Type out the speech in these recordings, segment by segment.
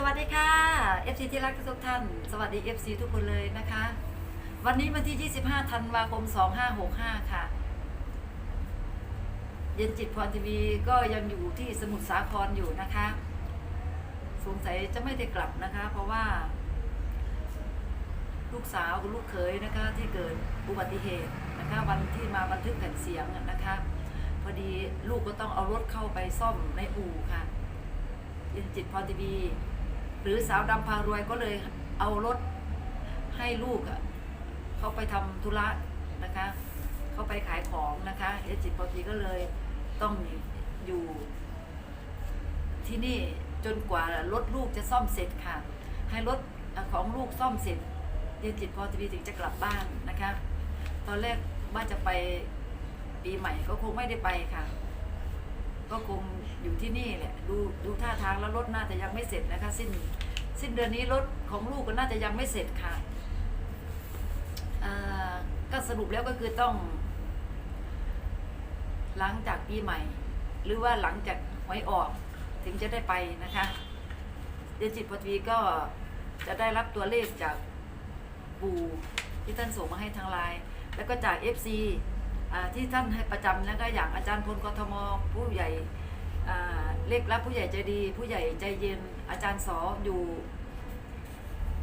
สวัสดีค่ะ FC ที่รักทุกท่าน สวัสดี FC ทุกคนเลยนะคะ วันนี้วันที่ 25 ธันวาคม 2565 ค่ะ เย็นจิตพรทีวีก็ยังอยู่ที่สมุทรสาครอยู่นะคะ สงสัยจะไม่ได้กลับนะคะ เพราะว่า ลูกสาวกับลูกเขยนะคะ ที่เกิดอุบัติเหตุนะคะ วันที่มาบันทึกแผ่นเสียงนะคะ พอดีลูกก็ต้องเอารถเข้าไปซ่อมในอู่ค่ะเย็นจิตพรทีวี หรือสาวดำพารวยก็เลยเอารถให้ลูกอะเขาไปทำธุระนะคะ เขาไปขายของนะคะเย็นจิตพรทีก็เลยต้องอยู่ที่นี่จนกว่ารถลูกจะซ่อมเสร็จค่ะ ให้รถของลูกซ่อมเสร็จเย็นจิตพรทีวีถึงจะกลับบ้านนะคะ ตอนแรกว่าจะไปปีใหม่ก็คงไม่ได้ไปค่ะ ก็คง อยู่ที่นี่แหละดูดูท่าทางแล้วรถน่าจะยังไม่เสร็จนะคะ สิ้นสิ้นเดือนนี้รถของลูกก็น่าจะยังไม่เสร็จค่ะก็สรุปแล้วก็คือต้อง หลังจากปีใหม่ หรือว่าหลังจากหวยออก ถึงจะได้ไปนะคะเดนจิตพอทวีก็จะได้รับตัวเลขจากปู่ที่ท่านส่งมาให้ทางไลน์แล้วก็จาก FC อ่าที่ท่านให้ประจำแล้วก็อย่างอาจารย์พลกทมผู้ใหญ่ เล็กรับผู้ใหญ่ใจดี ผู้ใหญ่ใจเย็นอาจารย์สออยู่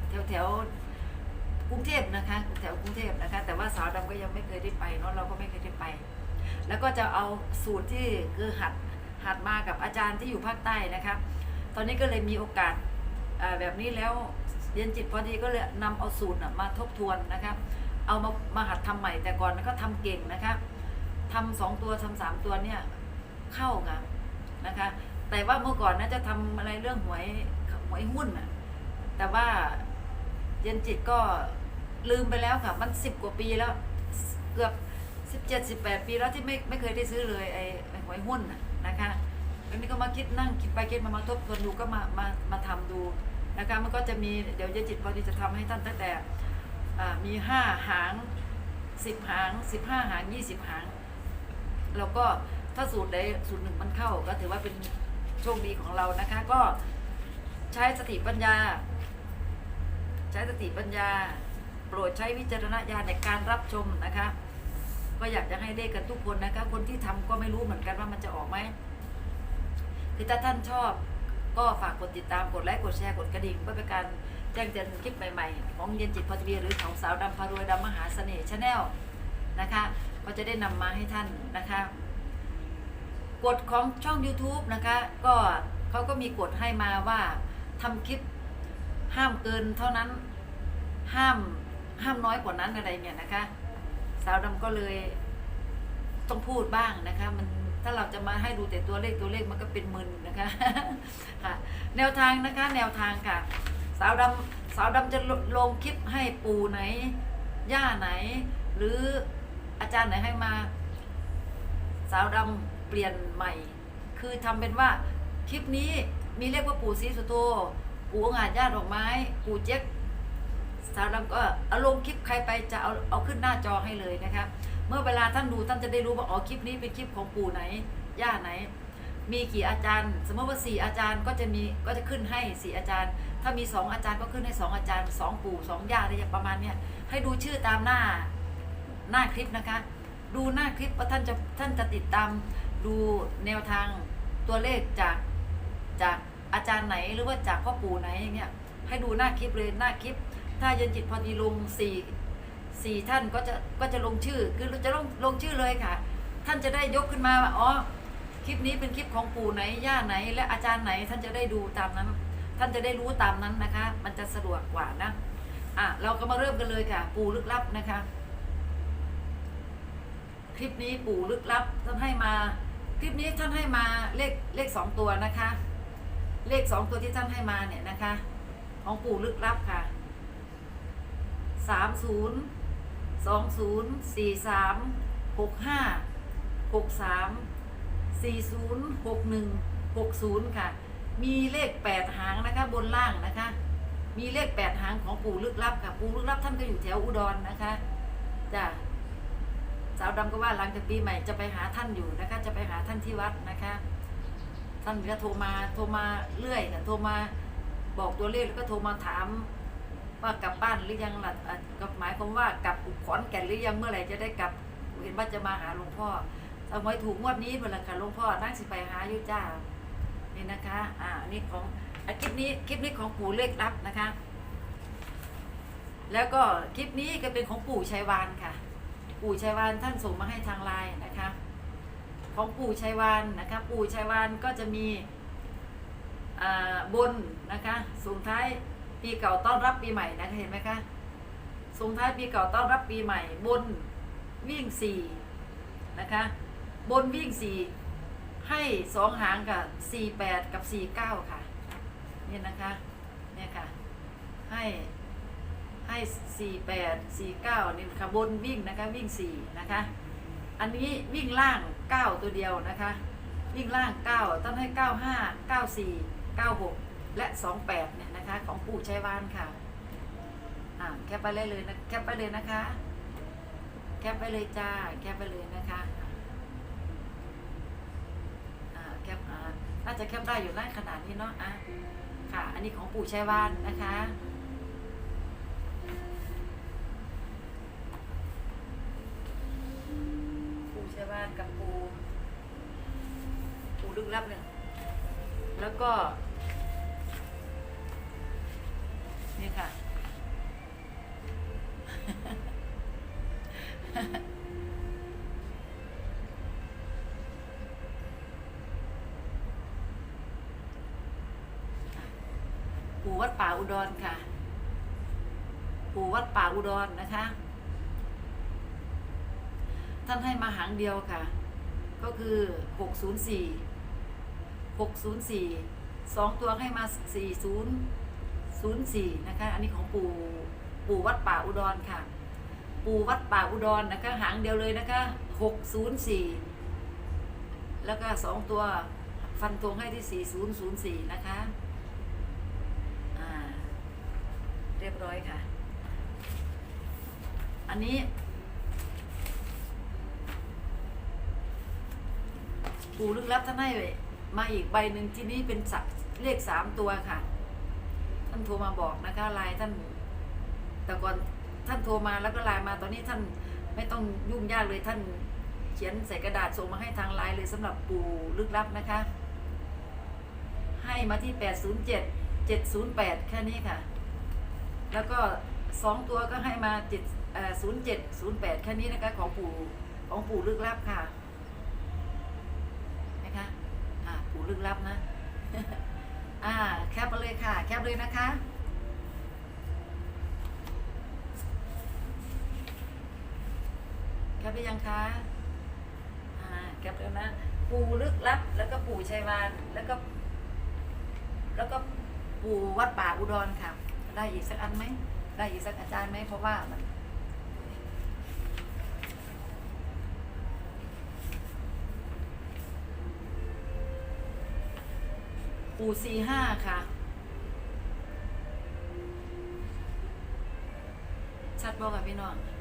แถวแถวกรุงเทพนะคะแถวกรุงเทพนะคะ แต่ว่าสาวดำก็ยังไม่เคยได้ไปเนาะเราก็ไม่เคยได้ไป แล้วก็จะเอาสูตรที่คือหัดหัดมากับอาจารย์ที่อยู่ภาคใต้นะคะ ตอนนี้ก็เลยมีโอกาสแบบนี้แล้วเรียนจิตพอดีก็เลยนำเอาสูตรมาทบทวนนะคะเอามามาหัดทำใหม่แต่ก่อนก็ทำเก่งนะคะทำสองตัวทำสามตัวเนี่ยเข้าค่ะ นะคะ แต่ว่าเมื่อก่อนนะจะทำอะไรเรื่องหวยหวยหุ้นน่ะแต่ว่าเย็นจิตก็ลืมไปแล้วค่ะ มันสิบกว่าปีแล้ว เกือบสิบเจ็ดสิบแปดปีแล้วที่ไม่ไม่เคยได้ซื้อเลยไอ้ไอหวยหุ้นน่ะนะคะอันนี้ก็มาคิดนั่งคิดไปคิดมามาทบทวนดูก็มามามาทำดูนะคะมันก็จะมีเดี๋ยวเย็นจิตพอดีจะทำให้ท่านตั้งแต่อ่ามีห้าหางสิบหางสิบห้าหางยี่สิบหาง แล้วก็ ถ้าสูตรใดสูตรหนึ่งมันเข้าก็ถือว่าเป็นโชคดีของเรานะคะ ก็ใช้สติปัญญา ใช้สติปัญญา โปรดใช้วิจารณญาณในการรับชมนะคะ ก็อยากจะให้ได้กันทุกคนนะคะ คนที่ทำก็ไม่รู้เหมือนกันว่ามันจะออกไหมคือถ้าท่านชอบก็ฝากกดติดตามกดไลค์กดแชร์กดกระดิ่งเพื่อเป็นการแจ้งเตือนคลิปใหม่ๆ ของเย็นจิตพอทีวีหรือของสาวดำพารวยดำมหาเสน่ห์ชาแนลนะคะ ก็จะได้นำมาให้ท่านนะคะ กฎของช่อง YouTube นะคะ ก็เขาก็มีกฎให้มาว่าทำคลิปห้ามเกินเท่านั้นห้ามห้ามน้อยกว่านั้นอะไรเนี่ยนะคะ สาวดำก็เลยต้องพูดบ้างนะคะ มันถ้าเราจะมาให้ดูแต่ตัวเลขตัวเลขมันก็เป็นมึนนะคะค่ะแนวทางนะคะแนวทางค่ะ สาวดำสาวดำจะลลงคลิปให้ปูไหน ย่าไหน หรืออาจารย์ไหนให้มา สาวดำ เปลี่ยนใหม่ คือทำเป็นว่าคลิปนี้มีเรียกว่าปู่ศรีสุโธปู่องอาจญาติดอกไม้ ปู่เจ๊กสาวดำก็เอาลงคลิปใครไปจะเอาเอาขึ้นหน้าจอให้เลยนะคะเมื่อเวลาท่านดูท่านจะได้รู้ว่าอ๋อคลิปนี้เป็นคลิปของปู่ไหนย่าไหน มีกี่อาจารย์ สมมติว่าสี่อาจารย์ก็จะมีก็จะขึ้นให้สี่อาจารย์ ถ้ามีสองอาจารย์ก็ขึ้นให้สองอาจารย์สองปู่สองย่าอะไรอย่างประมาณเนี้ยให้ดูชื่อตามหน้าหน้าคลิปนะคะ ดูหน้าคลิปว่าท่านจะท่านจะติดตาม ดูแนวทางตัวเลขจากจากอาจารย์ไหนหรือว่าจากพ่อปู่ไหนอย่างเงี้ยให้ดูหน้าคลิปเลยหน้าคลิป ถ้าเย็นจิตพอดีลงสี่สี่ท่านก็จะก็จะลงชื่อ คือจะลงลงชื่อเลยค่ะ ท่านจะได้ยกขึ้นมาว่าอ๋อคลิปนี้เป็นคลิปของปู่ไหนย่าไหน และอาจารย์ไหนท่านจะได้ดูตามนั้น ท่านจะได้รู้ตามนั้นนะคะ มันจะสะดวกกว่านะอะเราก็มาเริ่มกันเลยค่ะ ปู่ลึกลับนะคะ คลิปนี้ปู่ลึกลับท่านให้มา คลิปนี้ท่านให้มาเลขเลขสองตัวนะคะ เลขสองตัวที่ท่านให้มาเนี่ยนะคะ ของปู่ลึกลับค่ะสามศูนย์สองศูนย์สี่สามหกห้าหกสามสี่ศูนย์หกหนึ่งหกศูนย์ค่ะ มีเลขแปดหางนะคะ บนล่างนะคะ มีเลขแปดหางของปู่ลึกลับค่ะ ปู่ลึกลับท่านก็อยู่แถวอุดรนะคะจ้ะ สาวดำก็ว่าหลังจากปีใหม่จะไปหาท่านอยู่นะคะ จะไปหาท่านที่วัดนะคะ ท่านก็โทรมาโทรมาเรื่อยค่ะโทรมาบอกตัวเลขแล้วก็โทรมาถาม ว่ากลับบ้านหรือยังล่ะก็หมายความว่ากลับขอนแก่นหรือยังเมื่อไหร่จะได้กลับเห็นว่าจะมาหาหลวงพ่อเอาไว้ถูกงวดนี้เมื่อไหร่ค่ะหลวงพ่อนั่งสิไปหาอยู่จ้านี่นะคะ อ่านี่ของอคลิปนี้คลิปนี้ของปู่เลขลับนะคะ แล้วก็คลิปนี้ก็เป็นของปู่ชัยวานค่ะ ปู่ชัยวานท่านส่งมาให้ทางไลน์นะคะ ของปู่ชัยวานนะคะปู่ชัยวานก็จะมีบนนะคะส่งท้ายปีเก่าต้อนรับปีใหม่นะคะเห็นไหมคะส่งท้ายปีเก่าต้อนรับปีใหม่ บนวิ่งสี่นะคะ บนวิ่งสี่ให้สองหางกับสี่แปดกับสี่เก้าค่ะนี่นะคะ เนี่ยค่ะ ให้ ให้สี่แปดสี่เก้านี่ค่ะบนวิ่งนะคะวิ่งสี่นะคะ อันนี้วิ่งล่างเก้าตัวเดียวนะคะ วิ่งล่างเก้าต้องให้เก้าห้าเก้าสี่เก้าหกและสองแปดเนี่ยนะคะของปู่ชัยวานค่ะอ่าแคปไปเลยเลยนะแคปไปเลยนะคะ แคปไปเลยจ้าแคปไปเลยนะคะอ่าแคปอ่าน่าจะแคปได้อยู่น่าขนาดนี้เนาะอะค่ะ อันนี้ของปู่ชัยวานนะคะ ปูใช่บ้านกับปูปูลึกลับเนี่ยแล้วก็ นี่ค่ะ ปูวัดป่าอุดรค่ะ ปูวัดป่าอุดรนะคะ ท่านให้มาหางเดียวค่ะ ก็คือ 604 604สองตัวให้มา 4004 นะคะ อันนี้ของปู่ปู่วัดป่าอุดรค่ะ ปู่วัดป่าอุดรนะคะ หางเดียวเลยนะคะ 604 แล้วก็สองตัวฟันธงให้ที่ 4004 นะคะอ่าเรียบร้อยค่ะ อันนี้ ปู่ลึกลับท่านให้มาอีกใบหนึ่งที่นี้เป็นสักเลขสามตัวค่ะ ท่านโทรมาบอกนะคะไลน์ท่าน แต่ก่อนท่านโทรมาแล้วก็ไลน์มาตอนนี้ท่านไม่ต้องยุ่งยากเลยท่านเขียนใส่กระดาษส่งมาให้ทางไลน์เลยสำหรับปู่ลึกลับนะคะ ให้มาที่807 708แปดแค่นี้ค่ะ แล้วก็สองตัวก็ให้มา7เอ่อ07 08แปดแค่นี้นะคะของปู่ของปู่ลึกลับค่ะอ่าปู่ ลึกลับนะ อ่า แคปไปเลยค่ะ แคปเลยนะคะ แคปไปยังคะอ่า แคปแล้วนะ ปู่ลึกลับ แล้วก็ปู่ชัยวาน แล้วก็ แล้วก็ปู่วัดป่าอุดรค่ะ ได้อีกสักอันไหม ได้อีกสักอาจารย์ไหม เพราะว่ามัน ปู่สี่ห้าค่ะ ชัดบอกกับพี่น้องเนี่ย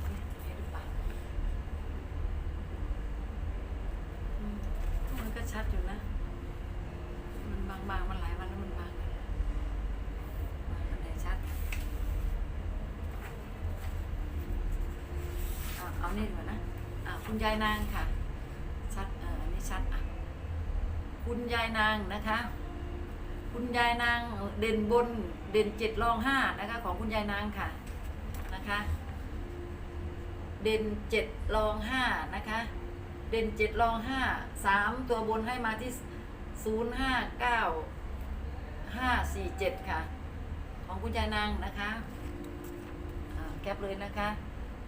จะมีหรือเปล่าอืมมันก็ชัดอยู่นะ มันบางๆมันหลายวันแล้วมันบางเลยบางอันไหนชัด เอาเอานี่ดีกว่านะ อ่า คุณยายนางค่ะ ชัดเอออันนี้ชัดอะคุณยายนางนะคะ คุณยายนางเด่นบนเด่นเจ็ดรองห้านะคะ ของคุณยายนางค่ะนะคะ เด่นเจ็ดรองห้านะคะ เด่นเจ็ดรองห้าสามตัวบนให้มาที่ศูนย์ห้าเก้าห้าสี่เจ็ดค่ะ ของคุณยายนางนะคะแคปเลยนะคะ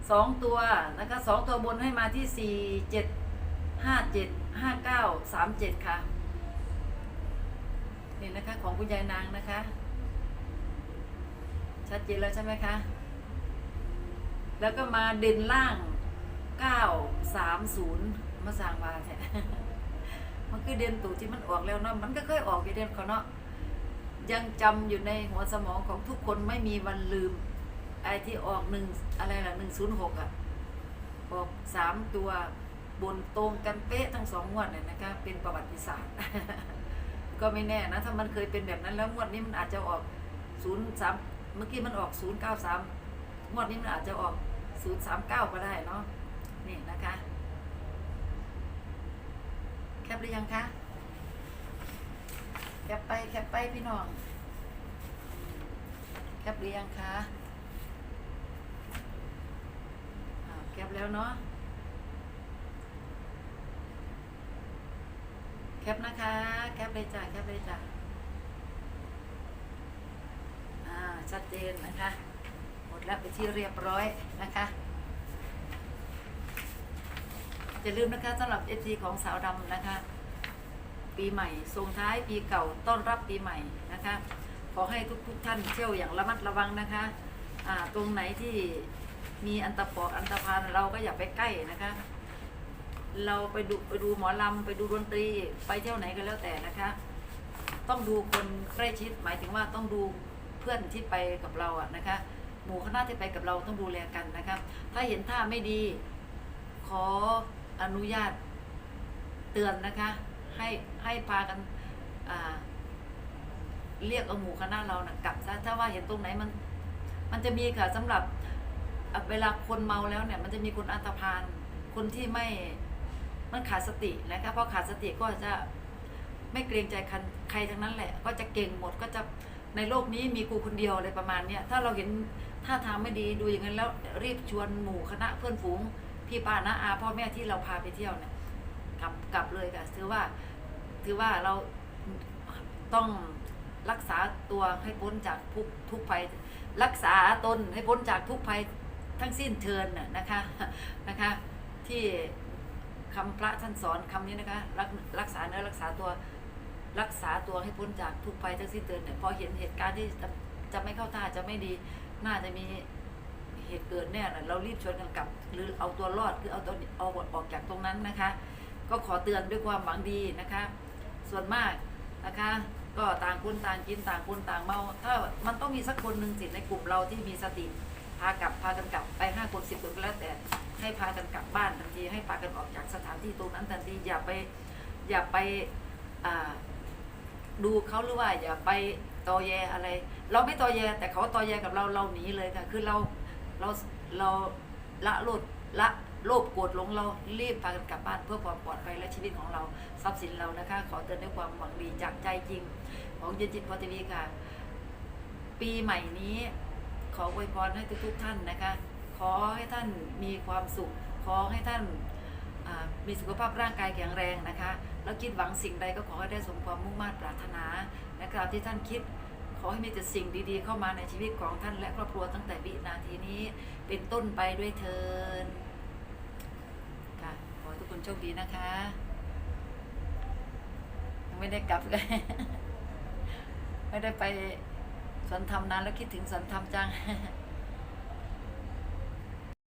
สองตัวนะคะสองตัวบนให้มาที่สี่เจ็ดห้าเจ็ดห้าเก้าสามเจ็ดค่ะนี่นะคะของคุณยายนางนะคะ ชัดเจนแล้วใช่ไหมคะ แล้วก็มาเด่นล่างเก้าสามศูนย์มาสร้างมาแท้มันคือเด่นตูที่มันออกแล้วเนาะมันก็เคยออกอยู่เด่นเขาเนาะยังจำอยู่ในหัวสมองของทุกคนไม่มีวันลืม ไอ้ที่ออกหนึ่งอะไรล่ะหนึ่งศูนย์หกอะออกสามตัวบนตรงกันเป๊ะทั้งสองงวดเนี่ยนะคะเป็นประวัติศาสตร์ ก็ไม่แน่นะ ถ้ามันเคยเป็นแบบนั้นแล้วงวดนี้มันอาจจะออกศูนย์สามเมื่อกี้มันออกศูนย์เก้าสามงวดนี้มันอาจจะออกศูนย์สามเก้าก็ได้เนาะนี่นะคะ แคปหรือยังคะแคปไปแคปไปพี่น้อง แคปหรือยังคะอ่าแค ปแล้วเนาะแคปนะคะ แคปเลยจ้ะแคปเลยจ้ะอ่าชัดเจนนะคะ หมดแล้วไปที่เรียบร้อยนะคะอย่าลืมนะคะสำหรับ FG ของสาวดำนะคะ ปีใหม่ส่งท้ายปีเก่าต้อนรับปีใหม่นะคะ ขอให้ทุกๆทท่านเที่ยวอย่างระมัดระวังนะคะอ่าตรงไหนที่ มีอันตรปอกอันตรพานเราก็อย่าไปใกล้นะคะ เราไปดูไปดูหมอลำไปดูดนตรีไปเที่ยวไหนก็แล้วแต่นะคะ ต้องดูคนใกล้ชิดหมายถึงว่าต้องดูเพื่อนที่ไปกับเราอะนะคะ หมู่คณะที่ไปกับเราต้องดูแลกันนะคะ ถ้าเห็นท่าไม่ดี ขออนุญาตเตือนนะคะ ให้ให้พากันเรียกเอาหมู่คณะเรานะกลับซะถ้าว่าเห็นตรงไหนมัน มันจะมีค่ะสำหรับ เวลาคนเมาแล้วเนี่ย มันจะมีคนอันตรพานคนที่ไม่มันขาดสตินะคะเพราะขาดสติก็จะไม่เกรงใจใครใครทั้งนั้นแหละ ก็จะเก่งหมดก็จะในโลกนี้มีกูคนเดียวอะไรประมาณเนี้ยถ้าเราเห็นท่าทางไม่ดีดูอย่างนั้นแล้วรีบชวนหมู่คณะเพื่อนฝูง พี่ป้าน้าอาพ่อแม่ที่เราพาไปเที่ยวเนี่ยกลับกลับเลยค่ะถือว่าถือว่าเราต้องรักษาตัวให้พ้นจากทุกทุกภัย รักษาตนให้พ้นจากทุกภัย ทั้งสิ้นเทินน่ะนะคะนะคะ ที่คำพระท่านสอนคำนี้นะคะรักรักษาเนื้อรักษาตัวรักษาตัวให้พ้นจากทุกภัยทั้งสิ้นเทินเนี่ยพอเห็นเหตุการณ์ที่จะจะไม่เข้าท่าจะไม่ดีน่าจะมีเหตุเกิดแน่น่ะเรารีบชวนกันกลับ หรือเอาตัวรอดคือเอาตัวเอาออกจากตรงนั้นนะคะ ก็ขอเตือนด้วยความหวังดีนะคะ ส่วนมากนะคะ ก็ต่างคนต่างกินต่างคนต่างเมา ถ้ามันต้องมีสักคนหนึ่งสิในกลุ่มเราที่มีสติ พากลับพากันกลับไปห้าคนสิบคนก็แล้วแต่ให้พากันกลับบ้านทันทีให้พากันออกจากสถานที่ตรงนั้นทันทีอย่าไปอย่าไปดูเขาหรือว่าอย่าไปตอแยอะไร เราไม่ตอแยแต่เขาตอแยกับเราเราหนีเลยค่ะคือเราเราเราละโลดละโลภโกรธหลงเรารีบพากันกลับบ้านเพื่อความปลอดภัยและชีวิตของเราทรัพย์สินเรานะคะ ขอเตือนด้วยความหวังดีจากใจจริง ของเย็นจิตพอทีวีค่ะ ปีใหม่นี้ ออวยพรให้ทุกๆท่านนะคะ ขอให้ท่านมีความสุข ขอให้ท่านมีสุขภาพร่างกายแข็งแรงนะคะ แล้วคิดหวังสิ่งใดก็ขอให้ได้สมความมุ่งมั่นปรารถนานะครับที่ท่านคิดขอให้มีแต่สิ่งดีๆ เข้ามาในชีวิตของท่านและครอบครัวตั้งแต่วินาทีนี้เป็นต้นไปด้วยเทินค่ะ ขอให้ทุกคนโชคดีนะคะ ยังไม่ได้กลับเลย ไม่ได้ไป สันธรรมนานแล้วคิดถึงสันธรรมจัง